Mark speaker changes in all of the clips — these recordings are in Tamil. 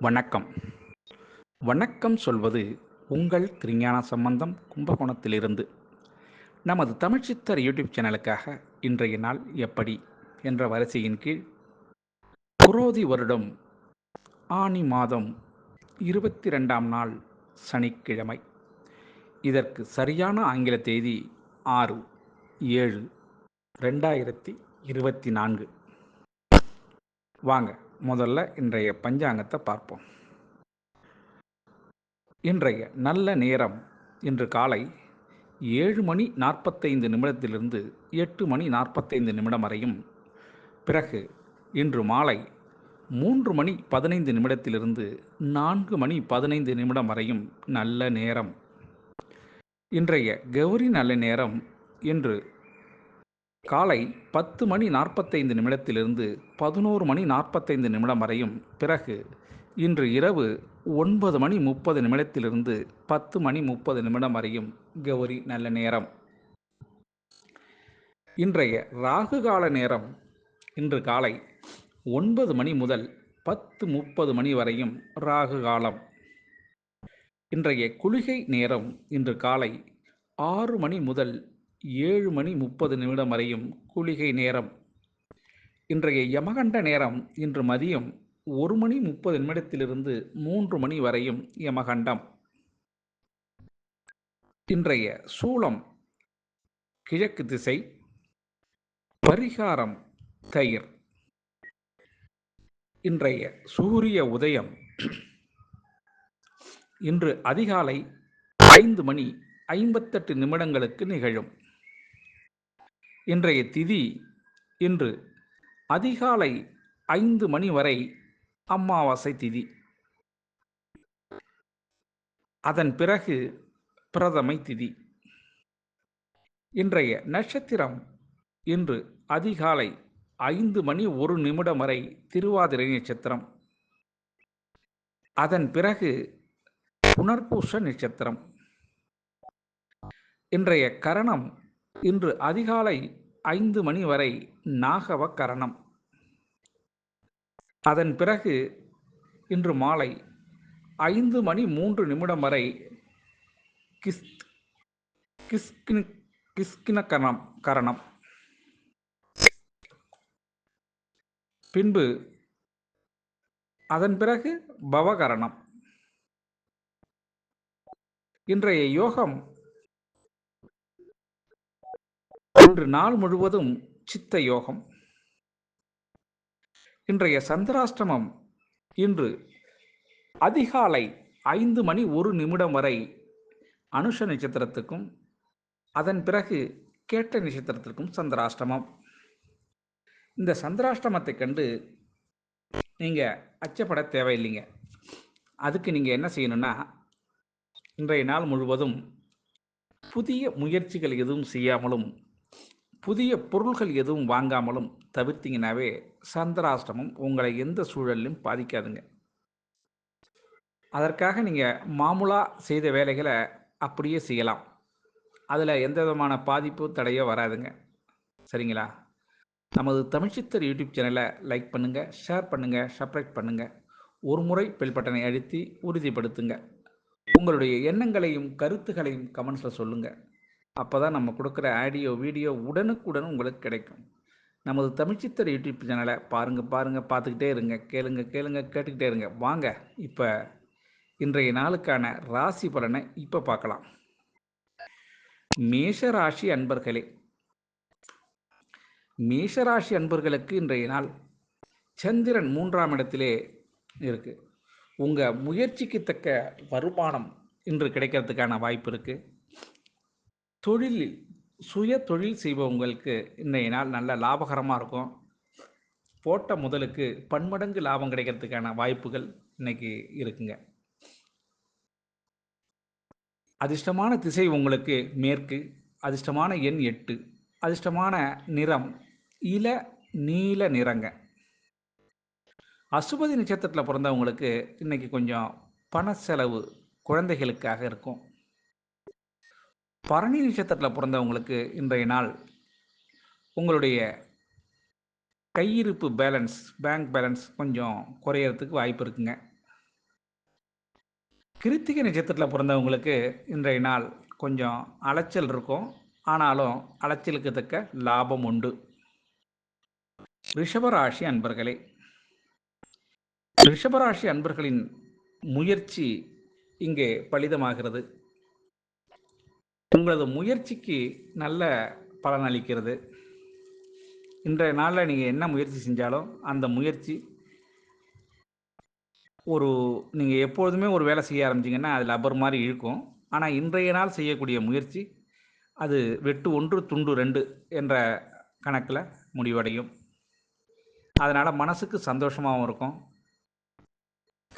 Speaker 1: வணக்கம். வணக்கம் சொல்வது உங்கள் திருஞான சம்பந்தம் கும்பகோணத்திலிருந்து. நமது தமிழ்ச்சித்தர் யூடியூப் சேனலுக்காக இன்றைய நாள் எப்படி என்ற வரிசையின் கீழ் புரோதி வருடம் ஆனி மாதம் இருபத்தி ரெண்டாம் நாள் சனிக்கிழமை. இதற்கு சரியான ஆங்கில தேதி ஆறு ஏழு ரெண்டாயிரத்தி இருபத்தி நான்கு. வாங்க. முதல்ல இன்றைய பஞ்சாங்கத்தை பார்ப்போம். இன்றைய நல்ல நேரம் இன்று காலை ஏழு மணி நாற்பத்தைந்து நிமிடத்திலிருந்து எட்டு மணி நாற்பத்தைந்து நிமிடம் வரையும். பிறகு இன்று மாலை மூன்று மணி பதினைந்து நிமிடத்திலிருந்து நான்கு மணி பதினைந்து நிமிடம் வரையும் நல்ல நேரம். இன்றைய கௌரி நல்ல நேரம் இன்று காலை பத்து மணி நாற்பத்தைந்து நிமிடத்திலிருந்து பதினோரு மணி நாற்பத்தைந்து நிமிடம் வரையும் பிறகு இன்று இரவு ஒன்பது மணி முப்பது நிமிடத்திலிருந்து பத்து மணி முப்பது நிமிடம் வரையும் கௌரி நல்ல நேரம். இன்றைய ராகு கால நேரம் இன்று காலை ஒன்பது மணி முதல் பத்து முப்பது மணி வரையும் ராகு காலம். இன்றைய குளிகை நேரம் இன்று காலை ஆறு மணி முதல் ஏழு மணி முப்பது நிமிடம் வரையும் குளிகை நேரம். இன்றைய யமகண்ட நேரம் இன்று மதியம் ஒரு மணி முப்பது நிமிடத்திலிருந்து மூன்று மணி வரையும் யமகண்டம். இன்றைய சூளம் கிழக்கு திசை பரிகாரம் தயிர். இன்றைய சூரிய உதயம் இன்று அதிகாலை ஐந்து மணி ஐம்பத்தெட்டு நிமிடங்களுக்கு நிகழும். இன்றைய திதி இன்று அதிகாலை ஐந்து மணி வரை அமாவாசை திதி. அதன் பிறகு பிரதமை திதி. இன்றைய நட்சத்திரம் இன்று அதிகாலை ஐந்து மணி ஒரு நிமிடம் வரை திருவாதிரை நட்சத்திரம். அதன் பிறகு புனர்பூச நட்சத்திரம். இன்றைய கரணம் இன்று அதிகாலை ஐந்து மணி வரை நாகவ கரணம் அதன் பிறகு இன்று மாலை ஐந்து மணி மூன்று நிமிடம் வரை கிஸ் கிஸ்கின் கிஸ்கின கரணம் கரணம். பின்பு அதன் பிறகு பவகரணம். இன்றைய யோகம் இன்று நாள் முழுவதும் சித்த யோகம். இன்றைய சந்திராஷ்டமம் இன்று அதிகாலை ஐந்து மணி ஒரு நிமிடம் வரை அனுஷ நட்சத்திரத்துக்கும் அதன் பிறகு கேட்ட நட்சத்திரத்திற்கும் சந்திராஷ்டமம். இந்த சந்திராஷ்டமத்தை கண்டு நீங்கள் அச்சப்பட தேவையில்லைங்க. அதுக்கு நீங்கள் என்ன செய்யணும்னா இன்றைய நாள் முழுவதும் புதிய முயற்சிகள் எதுவும் செய்யாமலும் புதிய பொருள்கள் எதுவும் வாங்காமலும் தவிர்த்திங்கனாவே சந்திராஷ்டமம் உங்களை எந்த சூழலிலும் பாதிக்காதுங்க. அதற்காக நீங்கள் மாமூலாக செய்த வேலைகளை அப்படியே செய்யலாம். அதில் எந்த விதமான பாதிப்பு தடையோ வராதுங்க. சரிங்களா? நமது தமிழ்ச்சித்தர் யூடியூப் சேனலை லைக் பண்ணுங்கள் ஷேர் பண்ணுங்கள் சப்ஸ்கிரைப் பண்ணுங்கள் ஒரு முறை பெல் பட்டனை அழுத்தி உறுதிப்படுத்துங்க. உங்களுடைய எண்ணங்களையும் கருத்துகளையும் கமெண்ட்ஸில் சொல்லுங்கள் அப்போ தான் நம்ம கொடுக்குற ஆடியோ வீடியோ உடனுக்குடன் உங்களுக்கு கிடைக்கும். நமது தமிழ்ச்சித்தர் யூடியூப் சேனலை பாருங்கள் பாருங்கள் பார்த்துக்கிட்டே இருங்க கேளுங்க கேளுங்க கேட்டுக்கிட்டே இருங்க. வாங்க இப்போ இன்றைய நாளுக்கான ராசி பலனை இப்போ பார்க்கலாம். மேஷராசி அன்பர்களே மேஷராசி அன்பர்களுக்கு இன்றைய நாள் சந்திரன் மூன்றாம் இடத்திலே இருக்குது உங்கள் முயற்சிக்கு தக்க வருமானம் இன்று கிடைக்கிறதுக்கான வாய்ப்பு இருக்குது தொழிலில் சுய தொழில் செய்பவங்களுக்கு இன்றைய நாள் நல்ல லாபகரமாக இருக்கும். போட்ட முதலுக்கு பன்மடங்கு லாபம் கிடைக்கிறதுக்கான வாய்ப்புகள் இன்னைக்கு இருக்குங்க. அதிர்ஷ்டமான திசை உங்களுக்கு மேற்கு அதிர்ஷ்டமான எண் எட்டு அதிர்ஷ்டமான நிறம் இள நீல நிறங்க. அசுபதி நட்சத்திரத்தில் பிறந்தவங்களுக்கு இன்றைக்கி கொஞ்சம் பண செலவு குழந்தைகளுக்காக இருக்கும். பரணி நட்சத்திரத்தில் பிறந்தவங்களுக்கு இன்றைய நாள் உங்களுடைய கையிருப்பு பேலன்ஸ் பேங்க் பேலன்ஸ் கொஞ்சம் குறையறதுக்கு வாய்ப்பு இருக்குங்க. கிருத்திகை நட்சத்திரத்தில் பிறந்தவங்களுக்கு இன்றைய நாள் கொஞ்சம் அலைச்சல் இருக்கும். ஆனாலும் அலைச்சலுக்கு தக்க லாபம் உண்டு. ரிஷபராசி அன்பர்களே ரிஷபராசி அன்பர்களின் முயற்சி இங்கே பலிதமாகிறது. உங்களது முயற்சிக்கு நல்ல பலன் அளிக்கிறது. இன்றைய நாளில் நீங்கள் என்ன முயற்சி செஞ்சாலும் அந்த முயற்சி ஒரு நீங்கள் எப்பொழுதுமே ஒரு வேலை செய்ய ஆரம்பிச்சிங்கன்னா அது லப்பர் மாதிரி இழுக்கும். ஆனால் இன்றைய நாள் செய்யக்கூடிய முயற்சி அது வெட்டு ஒன்று துண்டு ரெண்டு என்ற கணக்கில் முடிவடையும். அதனால் மனசுக்கு சந்தோஷமாகவும் இருக்கும்.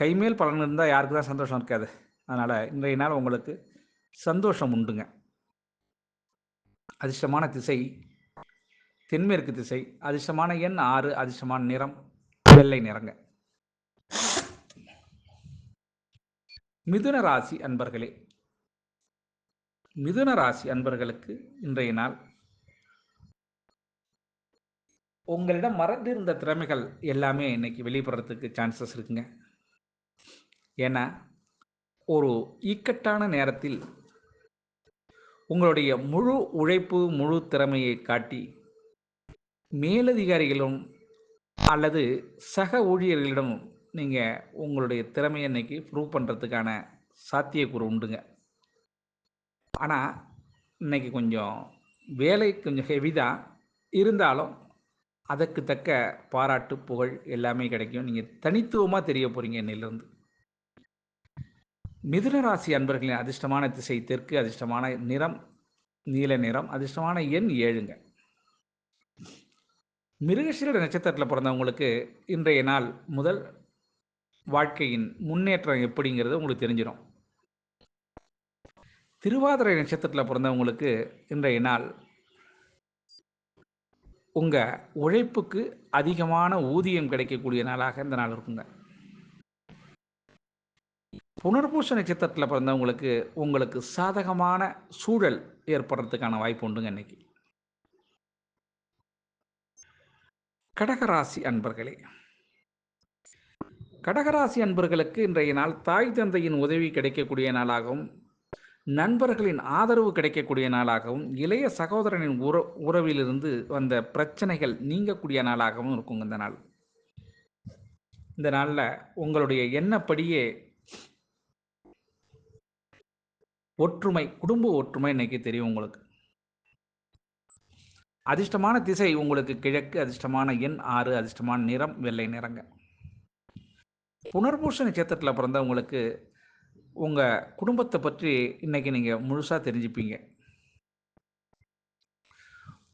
Speaker 1: கைமேல் பலன் இருந்தால் யாருக்கு தான் சந்தோஷம் இருக்காது. அதனால் இன்றைய நாள் உங்களுக்கு சந்தோஷம் உண்டுங்க. அதிர்ஷ்டமான திசை தென்மேற்கு திசை அதிர்ஷ்டமான எண் ஆறு அதிர்ஷ்டமான நிறம் வெள்ளை நிறங்க. மிதுன ராசி அன்பர்களே மிதுன ராசி அன்பர்களுக்கு இன்றைய நாள் உங்களிடம் மறந்திருந்த திறமைகள் எல்லாமே இன்னைக்கு வெளிப்படுறதுக்கு சான்சஸ் இருக்குங்க. ஏன்னா ஒரு இக்கட்டான நேரத்தில் உங்களுடைய முழு உழைப்பு முழு திறமையை காட்டி மேலதிகாரிகளும் அல்லது சக ஊழியர்களிடம் நீங்கள் உங்களுடைய திறமையை இன்னைக்கு ப்ரூவ் பண்ணுறதுக்கான சாத்தியக்கூறு உண்டுங்க. ஆனால் இன்னைக்கு கொஞ்சம் வேலை கொஞ்சம் ஹெவி தான். இருந்தாலும் அதற்கு தக்க பாராட்டு புகழ் எல்லாமே கிடைக்கும். நீங்கள் தனித்துவமாக தெரிய போகிறீங்க இன்னிலிருந்து மிதுன ராசி அன்பர்களின் அதிர்ஷ்டமான திசை தெற்கு அதிர்ஷ்டமான நிறம் நீல நிறம் அதிர்ஷ்டமான எண் ஏழுங்க. மிருகசீரட நட்சத்திரத்தில் பிறந்தவங்களுக்கு இன்றைய நாள் முதல் வாழ்க்கையின் முன்னேற்றம் எப்படிங்கிறது உங்களுக்கு தெரிஞ்சிடும் திருவாதிரை நட்சத்திரத்தில் பிறந்தவங்களுக்கு இன்றைய நாள் உங்கள் உழைப்புக்கு அதிகமான ஊதியம் கிடைக்கக்கூடிய நாளாக இந்த நாள் இருக்குங்க. புனர்பூச நட்சத்திரத்தில் பிறந்தவங்களுக்கு உங்களுக்கு சாதகமான சூழல் ஏற்படுறதுக்கான வாய்ப்பு உண்டுங்க இன்னைக்கு. கடகராசி அன்பர்களே கடகராசி அன்பர்களுக்கு இன்றைய நாள் தாய் தந்தையின் உதவி கிடைக்கக்கூடிய நாளாகவும் நண்பர்களின் ஆதரவு கிடைக்கக்கூடிய நாளாகவும் இளைய சகோதரனின் உற உறவிலிருந்து வந்த பிரச்சனைகள் நீங்கக்கூடிய நாளாகவும் இருக்குங்க இந்த நாள். இந்த நாளில் உங்களுடைய எண்ணப்படியே ஒற்றுமை குடும்ப ஒற்றுமை இன்னைக்கு தெரியும் உங்களுக்கு. அதிர்ஷ்டமான திசை உங்களுக்கு கிழக்கு அதிர்ஷ்டமான எண் ஆறு அதிர்ஷ்டமான நிறம் வெள்ளை நிறங்க. புனர்பூச நட்சத்திரத்தில் பிறந்தவங்களுக்கு உங்கள் குடும்பத்தை பற்றி இன்னைக்கு நீங்கள் முழுசாக தெரிஞ்சுப்பீங்க.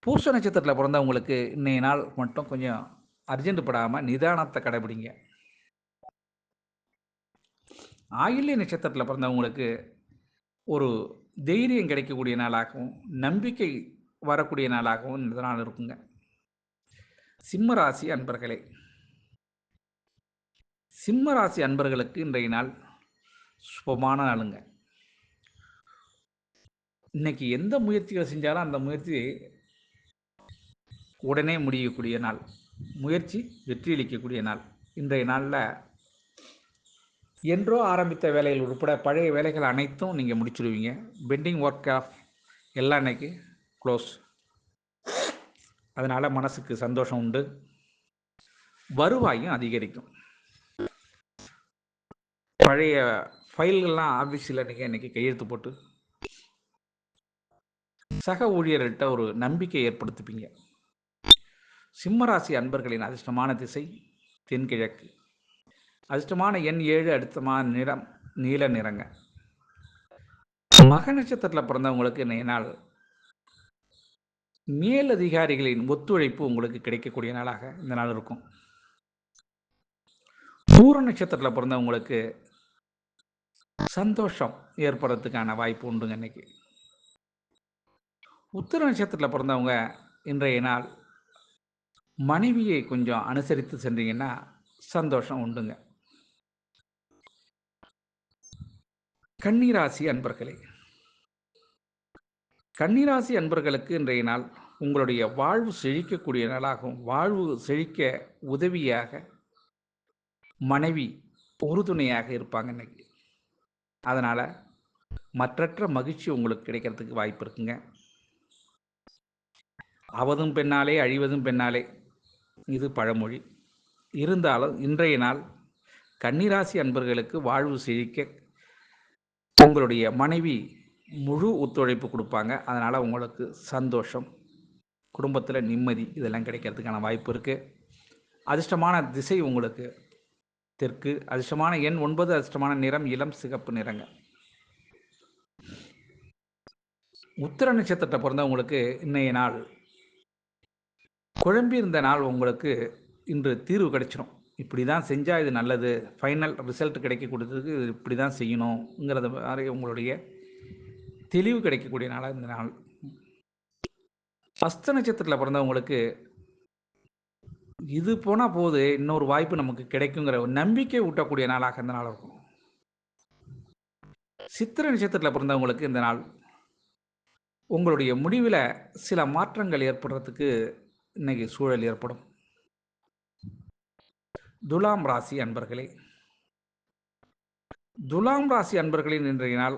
Speaker 1: பூச நட்சத்திரத்தில் பிறந்தவங்களுக்கு இன்னைய நாள் மட்டும் கொஞ்சம் அர்ஜென்ட் படாமல் நிதானத்தை கடைபிடிங்க. ஆயில்ய நட்சத்திரத்தில் பிறந்தவங்களுக்கு ஒரு தைரியம் கிடைக்கக்கூடிய நாளாகவும் நம்பிக்கை வரக்கூடிய நாளாகவும் இந்த நாள் இருக்குங்க. சிம்ம ராசி அன்பர்களே சிம்ம ராசி அன்பர்களுக்கு இன்றைய நாள் சுபமான நாளுங்க. இன்னைக்கு எந்த முயற்சிகள் செஞ்சாலும் அந்த முயற்சி உடனே முடியக்கூடிய நாள். முயற்சி வெற்றியளிக்கக்கூடிய நாள். இன்றைய நாளில் என்றோ ஆரம்பித்த வேலைகள் உட்பட பழைய வேலைகள் அனைத்தும் நீங்கள் முடிச்சிடுவீங்க. பெண்டிங் ஒர்க் ஆஃப் எல்லாம் இன்னைக்கு க்ளோஸ். அதனால் மனசுக்கு சந்தோஷம் உண்டு. வருவாயும் அதிகரிக்கும். பழைய ஃபைல்கள்லாம் ஆஃபீஸில் நீங்கள் இன்றைக்கி கையெழுத்து போட்டு சக ஊழியர்கள்ட்ட ஒரு நம்பிக்கை ஏற்படுத்திப்பீங்க சிம்மராசி அன்பர்களின் அதிர்ஷ்டமான திசை தென்கிழக்கு. அதிர்ஷ்டமான எண் ஏழு அடுத்தமான நிறம் நீல நிறங்க. மக நட்சத்திரத்தில் பிறந்தவங்களுக்கு இன்றைய நாள் மேலதிகாரிகளின் ஒத்துழைப்பு உங்களுக்கு கிடைக்கக்கூடிய நாளாக இந்த நாள் இருக்கும். பூர நட்சத்திரத்தில் பிறந்தவங்களுக்கு சந்தோஷம் ஏற்படுறதுக்கான வாய்ப்பு உண்டுங்க இன்னைக்கு உத்திர நட்சத்திரத்தில் பிறந்தவங்க இன்றைய நாள் மனைவியை கொஞ்சம் அனுசரித்து சென்றீங்கன்னா சந்தோஷம் உண்டுங்க. கன்னிராசி அன்பர்களே கன்னிராசி அன்பர்களுக்கு இன்றைய நாள் உங்களுடைய வாழ்வு செழிக்கக்கூடிய நாளாகவும் வாழ்வு செழிக்க உதவியாக மனைவி உறுதுணையாக இருப்பாங்க இன்னைக்கு. அதனால் மற்றற்ற மகிழ்ச்சி உங்களுக்கு கிடைக்கிறதுக்கு வாய்ப்பு இருக்குங்க. அவதும் பெண்ணாலே அழிவதும் பெண்ணாலே இது பழமொழி. இருந்தாலும் இன்றைய நாள் கன்னிராசி அன்பர்களுக்கு வாழ்வு செழிக்க உங்களுடைய மனைவி முழு ஒத்துழைப்பு கொடுப்பாங்க. அதனால் உங்களுக்கு சந்தோஷம் குடும்பத்தில் நிம்மதி இதெல்லாம் கிடைக்கிறதுக்கான வாய்ப்பு இருக்குது அதிர்ஷ்டமான திசை உங்களுக்கு தெற்கு. அதிர்ஷ்டமான எண் ஒன்பது அதிர்ஷ்டமான நிறம் இளம் சிகப்பு நிறங்க. உத்திர நட்சத்திரத்தை பிறந்தவங்களுக்கு இன்றைய நாள் குழம்பி இருந்த நாள் உங்களுக்கு இன்று தீர்வு கிடைச்சிடும் இப்படி தான் செஞ்சால் இது நல்லது. ஃபைனல் ரிசல்ட் கிடைக்கக்கூடியதுக்கு இது இப்படி தான் செய்யணுங்கிறத மாதிரி உங்களுடைய தெளிவு கிடைக்கக்கூடிய நாளாக இந்த நாள். ஃபஸ்ட் நட்சத்திரத்தில் பிறந்தவங்களுக்கு இது போனால் போது இன்னொரு வாய்ப்பு நமக்கு கிடைக்குங்கிற ஒரு நம்பிக்கை ஊட்டக்கூடிய நாளாக இந்த நாள் இருக்கும். சித்திர நட்சத்திரத்தில் பிறந்தவங்களுக்கு இந்த நாள் உங்களுடைய முடிவில் சில மாற்றங்கள் ஏற்படுறதுக்கு இன்னைக்கு சூழல் ஏற்படும். துலாம் ராசி அன்பர்களே. துலாம் ராசி அன்பர்களின் இன்றைய நாள்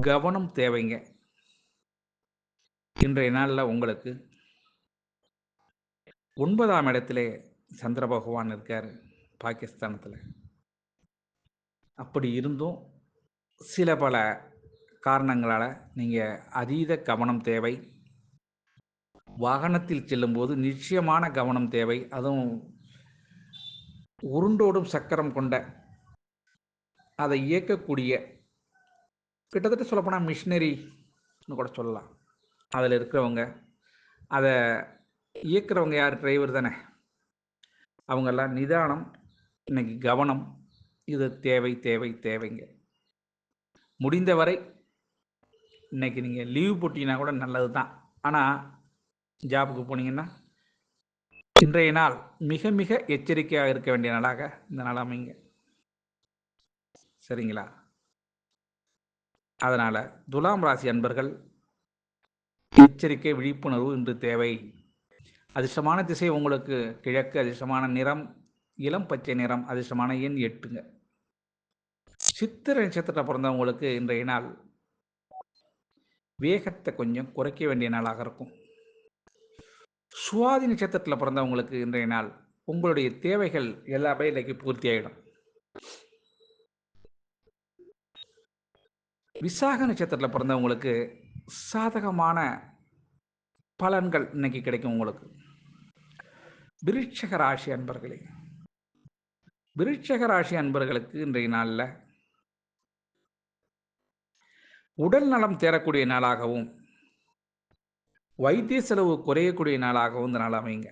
Speaker 1: கவனம் தேவைங்க. இன்றைய நாளில் உங்களுக்கு ஒன்பதாம் இடத்திலே சந்திர பகவான் இருக்கார் பாகிஸ்தானத்தில். அப்படி இருந்தும் சில பல காரணங்களால் நீங்கள் அதீத கவனம் தேவை. வாகனத்தில் செல்லும்போது நிச்சயமான கவனம் தேவை. அதுவும் உருண்டோடும் சக்கரம் கொண்ட அதை இயக்கக்கூடிய கிட்டத்தட்ட சொல்லப்போனால் மிஷினரின்னு கூட சொல்லலாம். அதில் இருக்கிறவங்க அதை இயக்கிறவங்க யார்? டிரைவர் தானே. அவங்கெல்லாம் நிதானம் இன்னைக்கு கவனம் இது தேவை தேவை தேவைங்க. முடிந்தவரை இன்னைக்கு நீங்கள் லீவ் போட்டிங்கன்னா கூட நல்லது தான் ஆனால் ஜாபுக்கு போனீங்கன்னா இன்றைய நாள் மிக மிக எச்சரிக்கையாக இருக்க வேண்டிய நாளாக இந்த நாள் அமைங்க சரிங்களா? அதனால் துலாம் ராசி அன்பர்கள் எச்சரிக்கை விழிப்புணர்வு இன்று தேவை. அதிர்ஷ்டமான திசை உங்களுக்கு கிழக்கு அதிர்ஷ்டமான நிறம் இளம் பச்சை நிறம் அதிர்ஷ்டமான எண் எட்டுங்க. சித்திர நட்சத்திரத்தில் பிறந்தவங்களுக்கு இன்றைய நாள் வேகத்தை கொஞ்சம் குறைக்க வேண்டிய நாளாக இருக்கும். சுவாதி நட்சத்திரத்தில் பிறந்தவங்களுக்கு இன்றைய நாள் உங்களுடைய தேவைகள் எல்லாமே இன்னைக்கு பூர்த்தி ஆகிடும் விசாக நட்சத்திரத்தில் பிறந்தவங்களுக்கு சாதகமான பலன்கள் இன்னைக்கு கிடைக்கும் உங்களுக்கு. விருட்சக ராசி அன்பர்களே விருட்சக ராசி அன்பர்களுக்கு இன்றைய நாளில் உடல் நலம் தேரக்கூடிய நாளாகவும் வைத்திய செலவு குறையக்கூடிய நாளாகவும் இந்த நாள் அமைங்க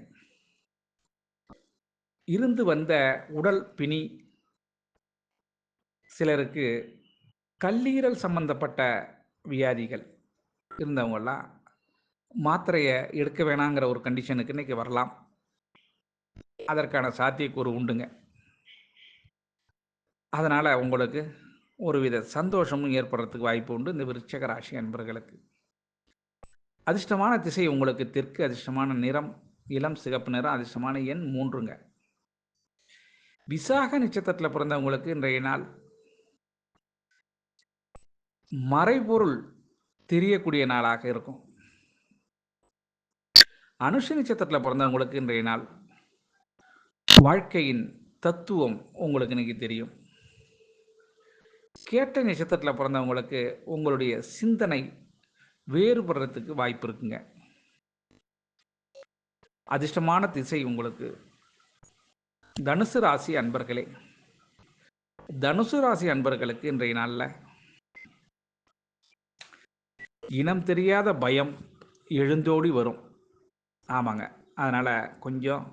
Speaker 1: இருந்து வந்த உடல் பிணி சிலருக்கு கல்லீரல் சம்பந்தப்பட்ட வியாதிகள் இருந்தவங்கெல்லாம் மாத்திரையை எடுக்க வேணாங்கிற ஒரு கண்டிஷனுக்கு இன்றைக்கி வரலாம். அதற்கான சாத்தியக்கூறு உண்டுங்க. அதனால் உங்களுக்கு ஒருவித சந்தோஷமும் ஏற்படுறதுக்கு வாய்ப்பு உண்டு. இந்த விருச்சக ராசி அன்பர்களுக்கு. அதிர்ஷ்டமான திசை உங்களுக்கு தெற்கு அதிர்ஷ்டமான நிறம் இளம் சிகப்பு நிறம் அதிர்ஷ்டமான எண் மூன்றுங்க. விசாக நட்சத்திரத்தில் பிறந்தவங்களுக்கு இன்றைய நாள் மறைபொருள் தெரியக்கூடிய நாளாக இருக்கும். அனுஷ நட்சத்திரத்தில் பிறந்தவங்களுக்கு இன்றைய நாள் வாழ்க்கையின் தத்துவம் உங்களுக்கு இன்னைக்கு தெரியும். கேட்ட நட்சத்திரத்தில் பிறந்தவங்களுக்கு உங்களுடைய சிந்தனை வேறுபடுறதுக்கு வாய்ப்பு இருக்குங்க. அதிர்ஷ்டமான திசை உங்களுக்கு. தனுசு ராசி அன்பர்களே தனுசு ராசி அன்பர்களுக்கு இன்றைய நாளில் இனம் தெரியாத பயம் எழுந்தோடி வரும். ஆமாங்க. அதனால் கொஞ்சம்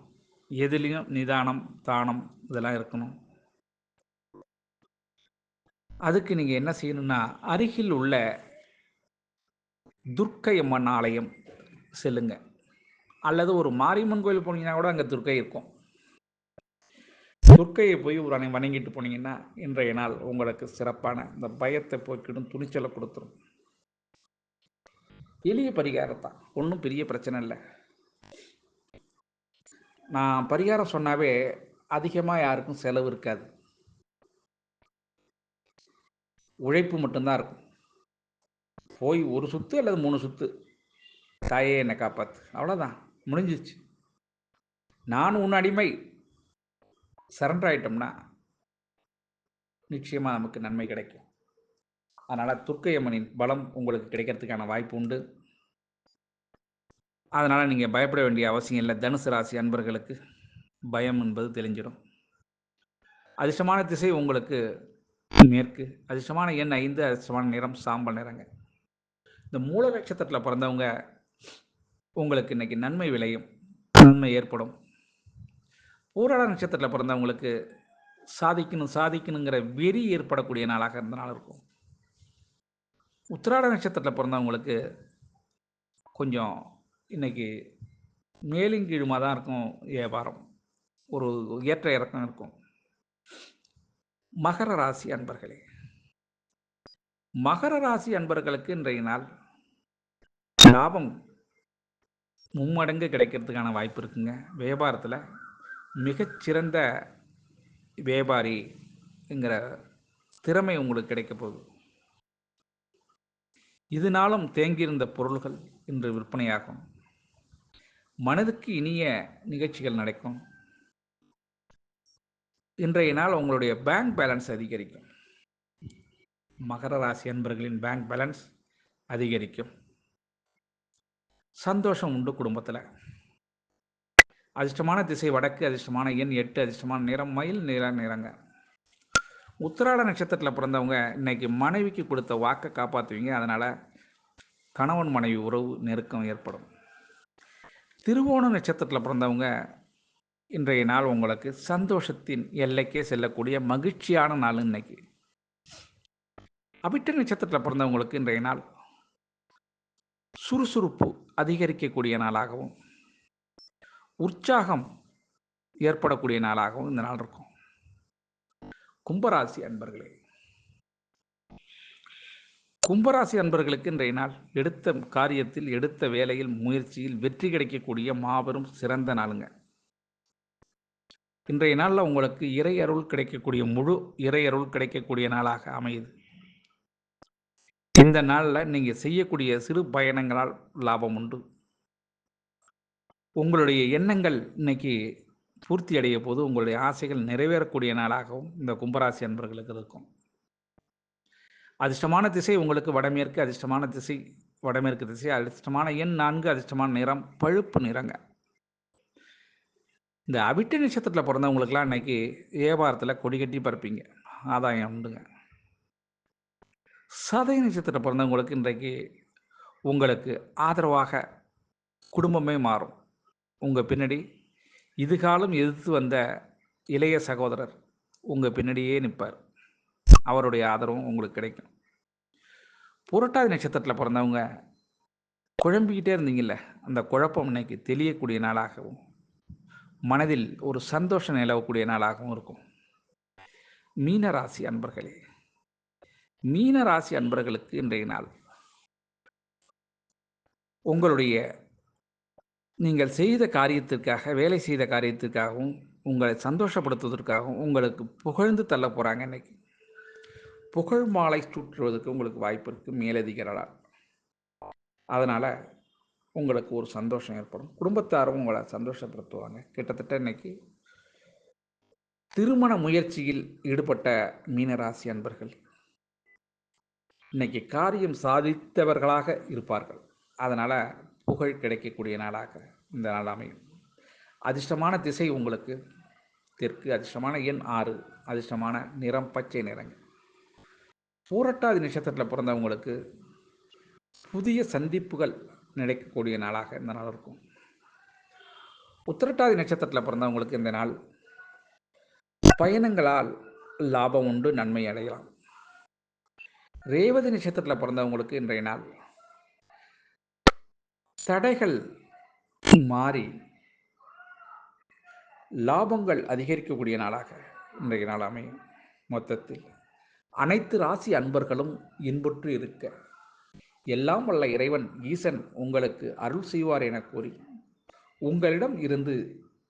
Speaker 1: எதுலேயும் நிதானம் தானம் இதெல்லாம் இருக்கணும். அதுக்கு நீங்கள் என்ன செய்யணும்னா அருகில் உள்ள துர்க்கை அம்மன் ஆலயம் செல்லுங்க. அல்லது ஒரு மாரியம்மன் கோயில் போனீங்கன்னா கூட அங்கே துர்க்கை இருக்கும். துர்க்கையை போய் ஒரு அணை வணங்கிட்டு போனீங்கன்னா இன்றைய நாள் உங்களுக்கு சிறப்பான இந்த பயத்தை போக்கிடும் துணிச்சலை கொடுத்துரும். எளிய பரிகாரத்தான் ஒன்றும் பெரிய பிரச்சனை இல்லை. நான் பரிகாரம் சொன்னாவே அதிகமாக யாருக்கும் செலவு இருக்காது. உழைப்பு மட்டும்தான் இருக்கும். போய் ஒரு சுற்று அல்லது மூணு சுற்று தாயே என்னை காப்பாற்று அவ்வளோதான் முடிஞ்சிச்சு நான் உன் அடிமை. சரண்டர் ஆகிட்டோம்னா நிச்சயமாக நமக்கு நன்மை கிடைக்கும். அதனால் துர்க்கையம்மனின் பலம் உங்களுக்கு கிடைக்கிறதுக்கான வாய்ப்பு உண்டு. அதனால் நீங்கள் பயப்பட வேண்டிய அவசியம் இல்லை. தனுசு ராசி அன்பர்களுக்கு பயம் என்பது தெளிஞ்சிடும். அதிர்ஷ்டமான திசை உங்களுக்கு மேற்கு. அதிர்ஷ்டமான எண் ஐந்து அதிர்ஷ்டமான நிறம் சாம்பல் நிறங்க. இந்த மூல நட்சத்திரத்தில் பிறந்தவங்க உங்களுக்கு இன்னைக்கு நன்மை விளையும். நன்மை ஏற்படும். பூராட நட்சத்திரத்தில் பிறந்தவங்களுக்கு சாதிக்கணும் சாதிக்கணுங்கிற வெறி ஏற்படக்கூடிய நாளாக இருந்த நாள் இருக்கும். உத்திராட நட்சத்திரத்தில் பிறந்தவங்களுக்கு கொஞ்சம் இன்னைக்கு மேலும் கீழுமாக தான் இருக்கும் வியாபாரம். ஒரு ஏற்ற இறக்கம் இருக்கும். மகர ராசி அன்பர்களே மகர ராசி அன்பர்களுக்கு இன்றைய நாள் லாபம் மும்மடங்கு கிடைக்கிறதுக்கான வாய்ப்பு இருக்குங்க. வியாபாரத்தில் மிகச்சிறந்த வியாபாரிங்கிற திறமை உங்களுக்கு கிடைக்க போகுது. இதனாலும் தேங்கியிருந்த பொருள்கள் இன்று விற்பனையாகும். மனதுக்கு இனிய நிகழ்ச்சிகள் நடக்கும். இன்றைய நாள் உங்களுடைய பேங்க் பேலன்ஸ் அதிகரிக்கும். மகர ராசி அன்பர்களின் பேங்க் பேலன்ஸ் அதிகரிக்கும். சந்தோஷம் உண்டு குடும்பத்தில். அதிர்ஷ்டமான திசை வடக்கு அதிர்ஷ்டமான எண் எட்டு அதிர்ஷ்டமான நிறம் மயில் நிற நிறங்க. உத்திராட நட்சத்திரத்தில் பிறந்தவங்க இன்னைக்கு மனைவிக்கு கொடுத்த வாக்கை காப்பாற்றுவீங்க அதனால் கணவன் மனைவி உறவு நெருக்கம் ஏற்படும். திருவோண நட்சத்திரத்தில் பிறந்தவங்க இன்றைய நாள் உங்களுக்கு சந்தோஷத்தின் எல்லைக்கே செல்லக்கூடிய மகிழ்ச்சியான நாள் இன்னைக்கு. அபிட்ட நட்சத்திரத்தில் பிறந்தவங்களுக்கு இன்றைய நாள் சுறுசுறுப்பு அதிகரிக்கக்கூடிய நாளாகவும் உற்சாகம் ஏற்படக்கூடிய நாளாகவும் இந்த நாள் இருக்கும். கும்பராசி அன்பர்களே கும்பராசி அன்பர்களுக்கு இன்றைய நாள் எடுத்த காரியத்தில் எடுத்த வேலையில் முயற்சியில் வெற்றி கிடைக்கக்கூடிய மாபெரும் சிறந்த நாளுங்க. இன்றைய நாளில் உங்களுக்கு இறை அருள் கிடைக்கக்கூடிய முழு இறை அருள் கிடைக்கக்கூடிய நாளாக அமையுது. இந்த நாளில் நீங்கள் செய்யக்கூடிய சிறு பயணங்களால் லாபம் உண்டு. உங்களுடைய எண்ணங்கள் இன்னைக்கு பூர்த்தி அடைய போது உங்களுடைய ஆசைகள் நிறைவேறக்கூடிய நாளாகவும் இந்த கும்பராசி அன்பர்களுக்கு இருக்கும். அதிர்ஷ்டமான திசை உங்களுக்கு வடமேற்கு அதிர்ஷ்டமான திசை வடமேற்கு திசை அதிர்ஷ்டமான எண் நான்கு அதிர்ஷ்டமான நிறம் பழுப்பு நிறங்க. இந்த அவிட்ட நட்சத்திரத்தில் பிறந்தவங்களுக்குலாம் இன்னைக்கு வியாபாரத்தில் கொடி கட்டி பறப்பீங்க. ஆதாயம் உண்டுங்க. சதய நட்சத்திரத்தில் பிறந்தவங்களுக்கு இன்றைக்கு உங்களுக்கு ஆதரவாக குடும்பமே மாறும். உங்கள் பின்னாடி இதுகாலம் எதிர்த்து வந்த இளைய சகோதரர் உங்கள் பின்னாடியே நிற்பார். அவருடைய ஆதரவும் உங்களுக்கு கிடைக்கும். புரட்டாதி நட்சத்திரத்தில் பிறந்தவங்க குழம்பிக்கிட்டே இருந்தீங்கல்ல அந்த குழப்பம் இன்னைக்கு தெளியக்கூடிய நாளாகவும் மனதில் ஒரு சந்தோஷம் நிலவக்கூடிய நாளாகவும் இருக்கும். மீனராசி அன்பர்களே மீன ராசி அன்பர்களுக்கு இன்றைய நாள். உங்களுடைய நீங்கள் செய்த காரியத்திற்காக வேலை செய்த காரியத்திற்காகவும் உங்களை சந்தோஷப்படுத்துவதற்காகவும் உங்களுக்கு புகழ்ந்து தள்ள போகிறாங்க இன்னைக்கு. புகழ் மாலை சுற்றுவதற்கு உங்களுக்கு வாய்ப்பு இருக்குது மேலதிகாரால் அதனால் உங்களுக்கு ஒரு சந்தோஷம் ஏற்படும். குடும்பத்தாரும் உங்களை சந்தோஷப்படுத்துவாங்க. கிட்டத்தட்ட இன்னைக்கு திருமண முயற்சியில் ஈடுபட்ட மீனராசி அன்பர்கள். இன்னைக்கு காரியம் சாதித்தவர்களாக இருப்பார்கள். அதனால் புகழ் கிடைக்கக்கூடிய நாளாக இந்த நாள் அமையும். அதிர்ஷ்டமான திசை உங்களுக்கு. தெற்கு அதிர்ஷ்டமான எண் ஆறு அதிர்ஷ்டமான நிறம் பச்சை நிறங்க பூரட்டாதி நட்சத்திரத்தில் பிறந்தவங்களுக்கு புதிய சந்திப்புகள் நினைக்கக்கூடிய நாளாக இந்த நாள் இருக்கும். உத்திரட்டாதி நட்சத்திரத்தில் பிறந்தவங்களுக்கு இந்த நாள் பயணங்களால் லாபம் உண்டு நன்மை அடையலாம். ரேவதி நட்சத்திரத்தில் பிறந்தவங்களுக்கு இன்றைய நாள். தடைகள் மாறி லாபங்கள் அதிகரிக்கக்கூடிய நாளாக இன்றைய நாள் அமையும். மொத்தத்தில் அனைத்து ராசி அன்பர்களும் இன்புற்று இருக்க. எல்லாம் வல்ல இறைவன் ஈசன் உங்களுக்கு அருள் செய்வார் என கூறி உங்களிடம் இருந்து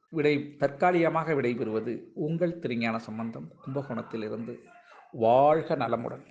Speaker 1: விடை தற்காலிகமாக விடைபெறுவது உங்கள் திருஞான சம்பந்தம் கும்பகோணத்திலிருந்து. வாழ்க நலமுடன்.